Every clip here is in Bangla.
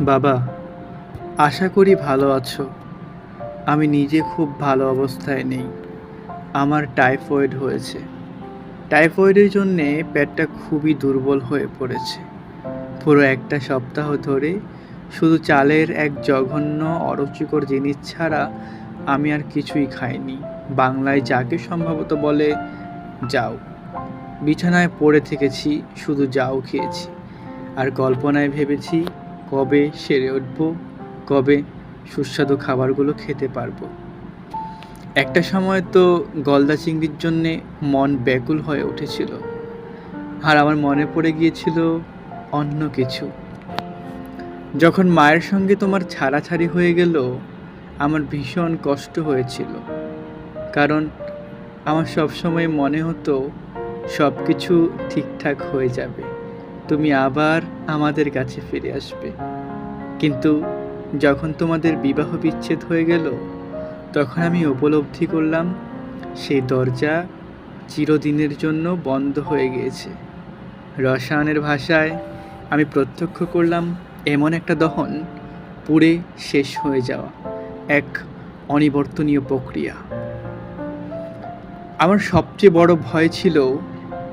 বাবা, আশা করি ভালো আছো। আমি নিজে খুব ভালো অবস্থায় নেই। আমার টাইফয়েড হয়েছে। টাইফয়েডের জন্যে পেটটা খুবই দুর্বল হয়ে পড়েছে। পুরো একটা সপ্তাহ ধরে শুধু চালের এক জঘন্য অরুচিকর জিনিস ছাড়া আমি আর কিছুই খাইনি। বাংলায় যাকে সম্ভবত বলে, যাও। বিছানায় পড়ে থেকেছি, শুধু যাও খেয়েছি। আর কল্পনায় ভেবেছি কবে সেরে উঠব? কবে সুস্বাদু খাবারগুলো খেতে পারব? একটা সময় তো গলদা চিংড়ির জন্যে মন ব্যাকুল হয়ে উঠেছিল। আর আমার মনে পড়ে গিয়েছিল অন্য কিছু। যখন মায়ের সঙ্গে তোমার ছাড়াছাড়ি হয়ে গেল, আমার ভীষণ কষ্ট হয়েছিল। কারণ আমার সবসময় মনে হতো সব কিছু ঠিকঠাক হয়ে যাবে। তুমি আবার আমাদের কাছে ফিরে আসবে। কিন্তু যখন তোমাদের বিবাহ বিচ্ছেদ হয়ে গেল, তখন আমি উপলব্ধি করলাম, সেই দরজা চিরদিনের জন্য বন্ধ হয়ে গিয়েছে। রসায়নের ভাষায় আমি প্রত্যক্ষ করলাম, এমন একটা দহন পুড়ে শেষ হয়ে যাওয়া এক অনিবর্তনীয় প্রক্রিয়া। আমার সবচেয়ে বড় ভয় ছিল,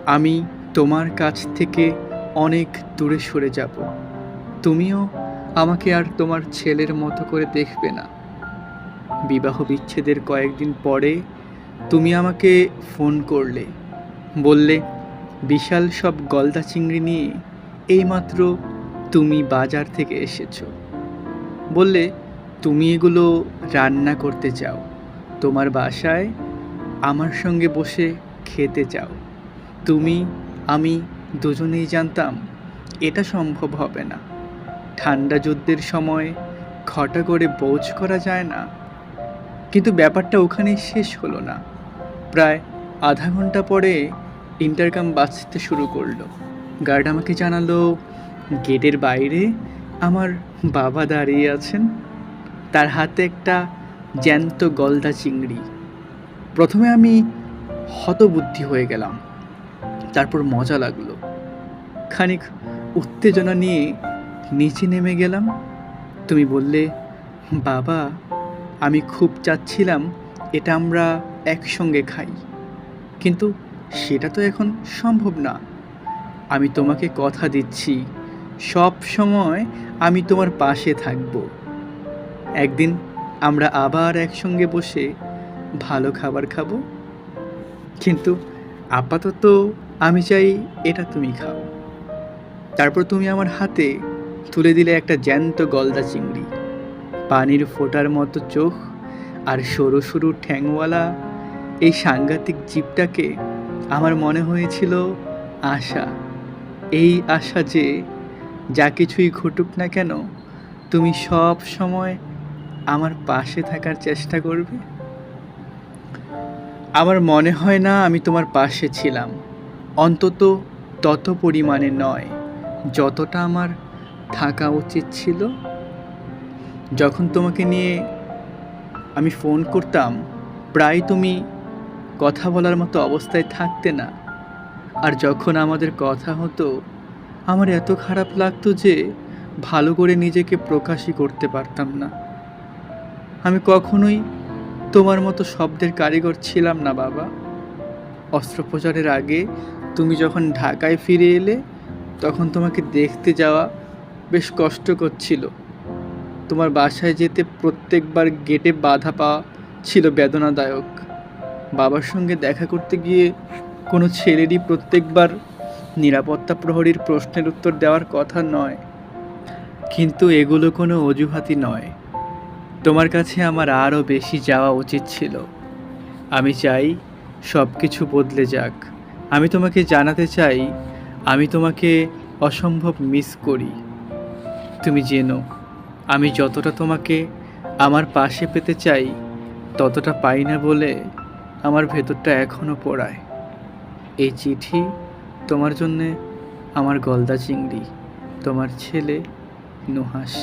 আমি তোমার কাছ থেকে অনেক দূরে সরে যাব। তুমিও আমাকে আর তোমার ছেলের মতো করে দেখবে না। বিবাহ বিচ্ছেদের কয়েকদিন পরে তুমি আমাকে ফোন করলে। বললে, বিশাল সব গলদা চিংড়ি নিয়ে এইমাত্র তুমি বাজার থেকে এসেছ। বললে, তুমি এগুলো রান্না করতে চাও। তোমার বাসায় আমার সঙ্গে বসে খেতে চাও। তুমি, আমি দুজনেই জানতাম এটা সম্ভব হবে না। ঠান্ডা যুদ্ধের সময় ঘটা করে বোঝ করা যায় না। কিন্তু ব্যাপারটা ওখানেই শেষ হলো না। প্রায় আধা ঘণ্টা পরে ইন্টারকাম বাঁচতে শুরু করল। গার্ড আমাকে জানালো, গেটের বাইরে আমার বাবা দাঁড়িয়ে আছেন। তার হাতে একটা জ্যান্ত গলদা চিংড়ি। প্রথমে আমি হতবুদ্ধি হয়ে গেলাম। তারপর মজা লাগল। খানিক উত্তেজনা নিয়ে নিচে নেমে গেলাম। তুমি বললে, বাবা, আমি খুব চাচ্ছিলাম এটা আমরা একসঙ্গে খাই। কিন্তু সেটা তো এখন সম্ভব না। আমি তোমাকে কথা দিচ্ছি। সব সময় আমি তোমার পাশে থাকব। একদিন আমরা আবার একসঙ্গে বসে ভালো খাবার খাব। কিন্তু আপাতত আমি চাই এটা তুমি খাও। তারপর তুমি আমার হাতে তুলে দিলে একটা জ্যান্ত গলদা চিংড়ি। পানির ফোঁটার মতো চোখ আর সরু সরু ঠ্যাংওয়ালা এই সাংঘাতিক জীবটাকে আমার মনে হয়েছিল আশা। এই আশা যে যা কিছুই ঘটুক না কেন, তুমি সব সময় আমার পাশে থাকার চেষ্টা করবে। আমার মনে হয় না আমি তোমার পাশে ছিলাম, অন্তত তত পরিমাণে নয়। যতটা আমার থাকা উচিত ছিল, যখন তোমাকে নিয়ে আমি ফোন করতাম, প্রায় তুমি কথা বলার মতো অবস্থায় থাকতে না। আর যখন আমাদের কথা হতো, আমার এত খারাপ লাগতো যে ভালো করে নিজেকে প্রকাশই করতে পারতাম না। আমি কখনোই তোমার মতো শব্দের কারিগর ছিলাম না, বাবা। অস্ত্রোপচারের আগে তুমি যখন ঢাকায় ফিরে এলে তখন তোমাকে দেখতে যাওয়া বেশ কষ্ট করছিল তোমার বাসায় যেতে প্রত্যেকবার গেটে বাধা পাওয়া ছিল বেদনাদায়ক। বাবার সঙ্গে দেখা করতে গিয়ে কোনো ছেলেরই প্রত্যেকবার নিরাপত্তা প্রহরীর প্রশ্নের উত্তর দেওয়ার কথা নয়। কিন্তু এগুলো কোনো অজুহাতই নয়। তোমার কাছে আমার আরও বেশি যাওয়া উচিত ছিল। আমি চাই সব কিছু বদলে যাক। আমি তোমাকে জানাতে চাই আমি তোমাকে অসম্ভব মিস করি। তুমি জেনো, আমি যতটা তোমাকে আমার পাশে পেতে চাই, ততটা পাই না বলে আমার ভেতরটা এখনও পড়ায়। এই চিঠি তোমার জন্যে আমার গলদা চিংড়ি, তোমার ছেলে নুহাস